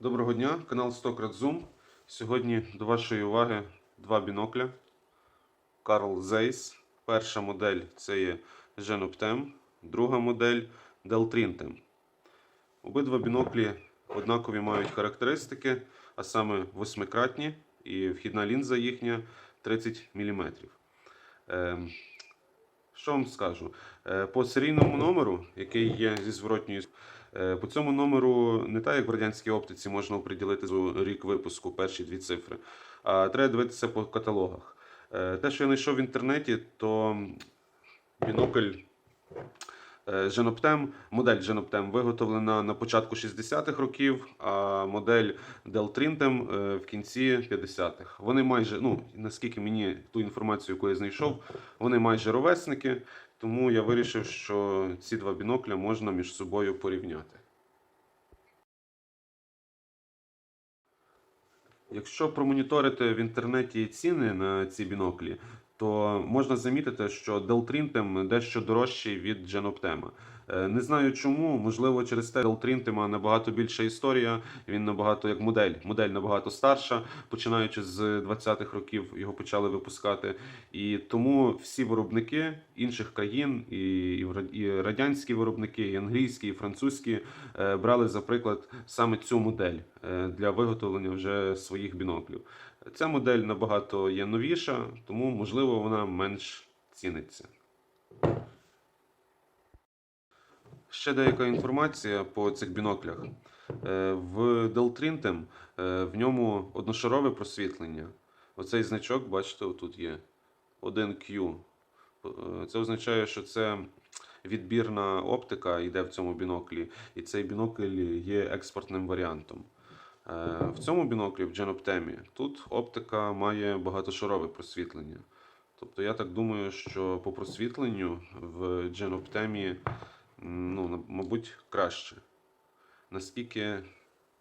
Доброго дня, канал 100 крат. Сьогодні до вашої уваги два бінокля. Carl Zeiss. Перша модель це є Genoptem, друга модель Deltrintem. Обидва біноклі однакові мають характеристики, а саме восьмикратні, і вхідна лінза їхня 30 мм. Що вам скажу? Е, По серійному номеру, який є зі зворотньою, е, по цьому номеру не так, як в радянській оптиці можна оприділити рік випуску, перші дві цифри, а треба дивитися по каталогах. Е, Те, що я знайшов в інтернеті, то бінокль Genoptem, модель Genoptem виготовлена на початку 60-х років, а модель Deltrintem е, в кінці 50-х. Вони майже, ну наскільки мені ту інформацію, яку я знайшов, вони майже ровесники, тому я вирішив, що ці два бінокля можна між собою порівняти. Якщо промоніторити в інтернеті ціни на ці біноклі, то можна замітити, що Делтрінтем дещо дорожчий від Genoptem. Е, Не знаю чому, можливо, через те Deltrintem набагато більша історія, він набагато як модель. Модель набагато старша, починаючи з 20-х років його почали випускати. І тому всі виробники інших країн, і, радянські виробники, і англійські, і французькі е, брали за приклад саме цю модель е, для виготовлення вже своїх біноклів. Ця модель набагато є новіша, тому можливо вона менш ціниться. Ще деяка інформація по цих біноклях. Е, В Deltrintem е, в ньому одношарове просвітлення. Оцей значок, бачите, отут є 1Q. Е, Це означає, що це відбірна оптика йде в цьому біноклі, і цей бінокль є експортним варіантом. В цьому біноклі, в Genoptem, тут оптика має багатошарове просвітлення. Тобто я так думаю, що по просвітленню в Genoptem, м, ну, мабуть, краще. Наскільки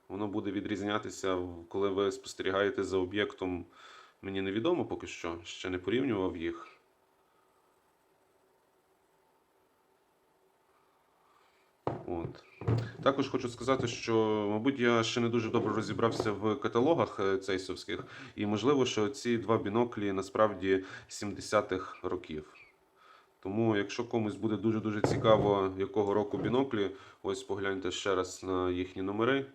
воно буде відрізнятися, коли ви спостерігаєте за об'єктом, мені невідомо поки що, ще не порівнював їх. От. Також хочу сказати, що, мабуть, я ще не дуже добре розібрався в каталогах е, цейсовських, і можливо, що ці два біноклі насправді 70-х років. Тому, якщо комусь буде дуже-дуже цікаво, якого року біноклі, ось погляньте ще раз на їхні номери.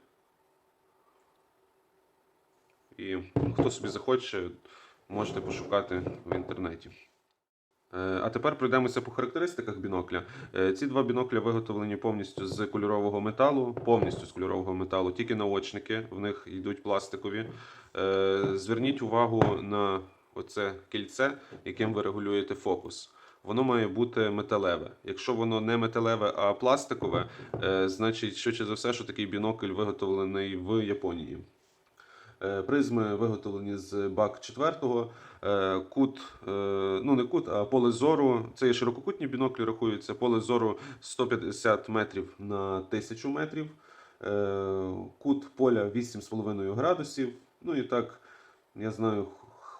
І хто собі захоче, можете пошукати в інтернеті. Е, А тепер пройдемося по характеристиках бінокля. Е, Ці два бінокля виготовлені повністю з кольорового металу, повністю з кольорового металу, тільки наочники в них йдуть пластикові. Е, Зверніть увагу на оце кільце, яким ви регулюєте фокус. Воно має бути металеве. Якщо воно не металеве, а пластикове, е, значить, швидше за все, що такий бінокль виготовлений в Японії. Е, Призми виготовлені з бак 4 Е, Кут, ну не кут, а поле зору. Це є ширококутні біноклі, рахуються. Поле зору 150 метрів на 1000 метрів. Кут поля 8,5 градусів. Ну і так, я знаю,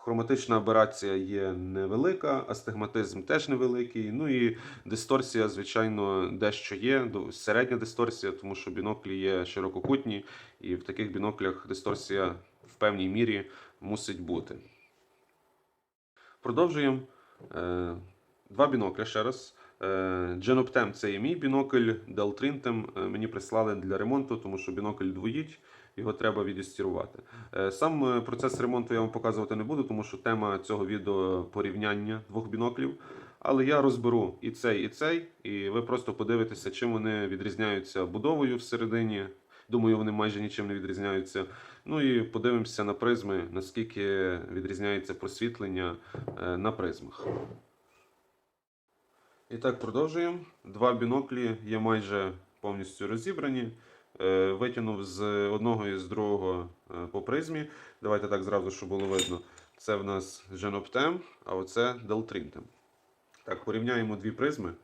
хроматична аберація є невелика, астигматизм теж невеликий. Ну і дисторсія, звичайно, дещо є. Середня дисторсія, тому що біноклі є ширококутні, і в таких біноклях дисторсія в певній мірі мусить бути. Продовжуємо. Е, Два бінокля ще раз. Genoptem це є мій бінокль, е, мені прислали для ремонту, тому що бінокль двоїть, його треба відістірувати. Е, Сам е, процес ремонту я вам показувати не буду, тому що тема цього відео порівняння двох біноклів. Але я розберу і цей, і цей, і ви просто подивитеся, чим вони відрізняються будовою всередині. Думаю, вони майже нічим не відрізняються. Ну і подивимося на призми, наскільки відрізняється просвітлення е, на призмах. І так, продовжуємо. Два біноклі є майже повністю розібрані. Е, Витягнув з одного і з другого е, по призмі. Давайте так зразу, щоб було видно. Це в нас Genoptem, а оце Deltrintem. Так, порівняємо дві призми.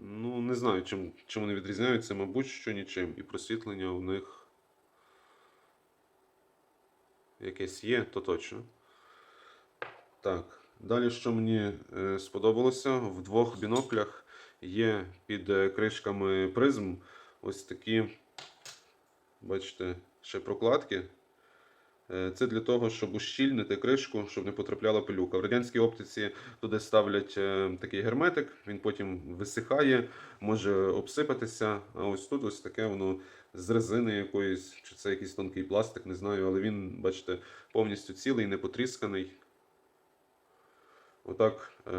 Ну, не знаю, чим, чим вони відрізняються, мабуть, що нічим. І просвітлення у них якесь є, то точно. Так, далі, що мені е, сподобалося, в двох біноклях є під е, кришками призм ось такі, бачите, ще прокладки. Е, Це для того, щоб ущільнити кришку, щоб не потрапляла пилюка. В радянській оптиці туди ставлять такий герметик, він потім висихає, може обсипатися. А ось тут ось таке воно з резини якоїсь, чи це якийсь тонкий пластик, не знаю, але він, бачите, повністю цілий, не потрісканий. Отак е,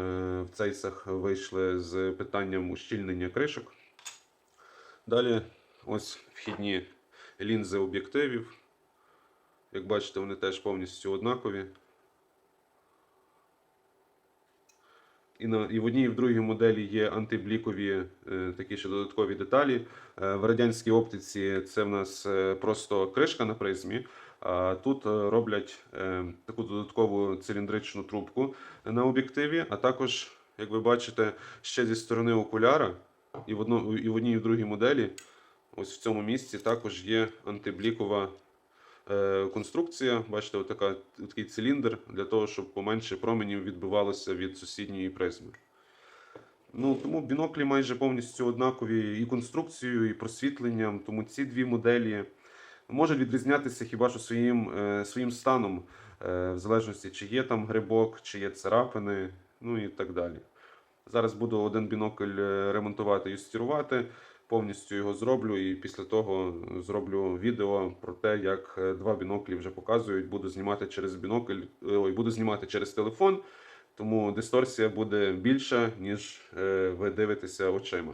в цейсах вийшли з питанням ущільнення кришок. Далі ось вхідні лінзи об'єктивів. Як бачите, вони теж повністю однакові. І, на, і в одній і в другій моделі є антиблікові е, такі ще додаткові деталі. Е, в радянській оптиці це в нас е, просто кришка на призмі. Тут е, роблять е, таку додаткову циліндричну трубку на об'єктиві, а також, як ви бачите, ще зі сторони окуляра, і в, одно, і в одній і в другій моделі, ось в цьому місці також є антиблікова е, конструкція. Бачите, отака, такий циліндр для того, щоб поменше променів відбивалося від сусідньої призми. Ну, тому біноклі майже повністю однакові і конструкцією, і просвітленням. Тому ці дві моделі можуть відрізнятися хіба що своїм, е, своїм станом, е, в залежності, чи є там грибок, чи є царапини, ну і так далі. Зараз буду один бінокль е, ремонтувати і юстирувати, повністю його зроблю, і після того зроблю відео про те, як два біноклі вже показують. Буду знімати через бінокль, ой, буду знімати через телефон, тому дисторсія буде більша, ніж ви дивитеся очима.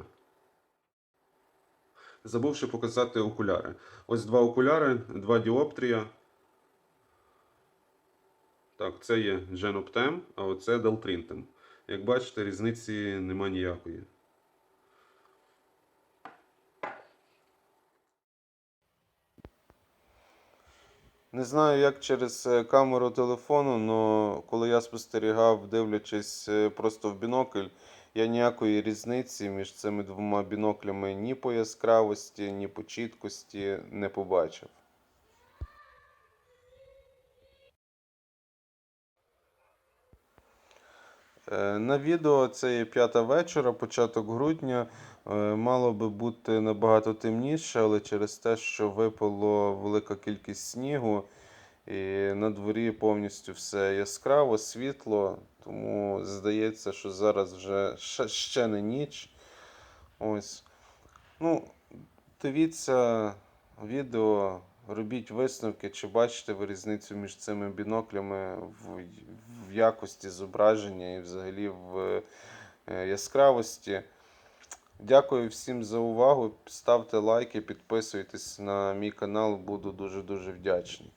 Забувши показати окуляри. Ось два окуляри, два діоптрія. Так, це є Genoptem, а оце Daltrinten. Як бачите, різниці нема ніякої. Не знаю, як через е, камеру телефону, але коли я спостерігав, дивлячись е, просто в бінокль, я ніякої різниці між цими двома біноклями ні по яскравості, ні по чіткості не побачив. Е, На відео це є п'ята вечора, початок грудня. Е, Мало би бути набагато темніше, але через те, що випало велика кількість снігу, і на дворі повністю все яскраво, світло, тому здається, що зараз вже ще, не ніч. Ось. Ну, дивіться відео, робіть висновки, чи бачите ви різницю між цими біноклями в, в якості зображення і взагалі в е, яскравості. Дякую всім за увагу. Ставте лайки, підписуйтесь на мій канал, буду дуже-дуже вдячний.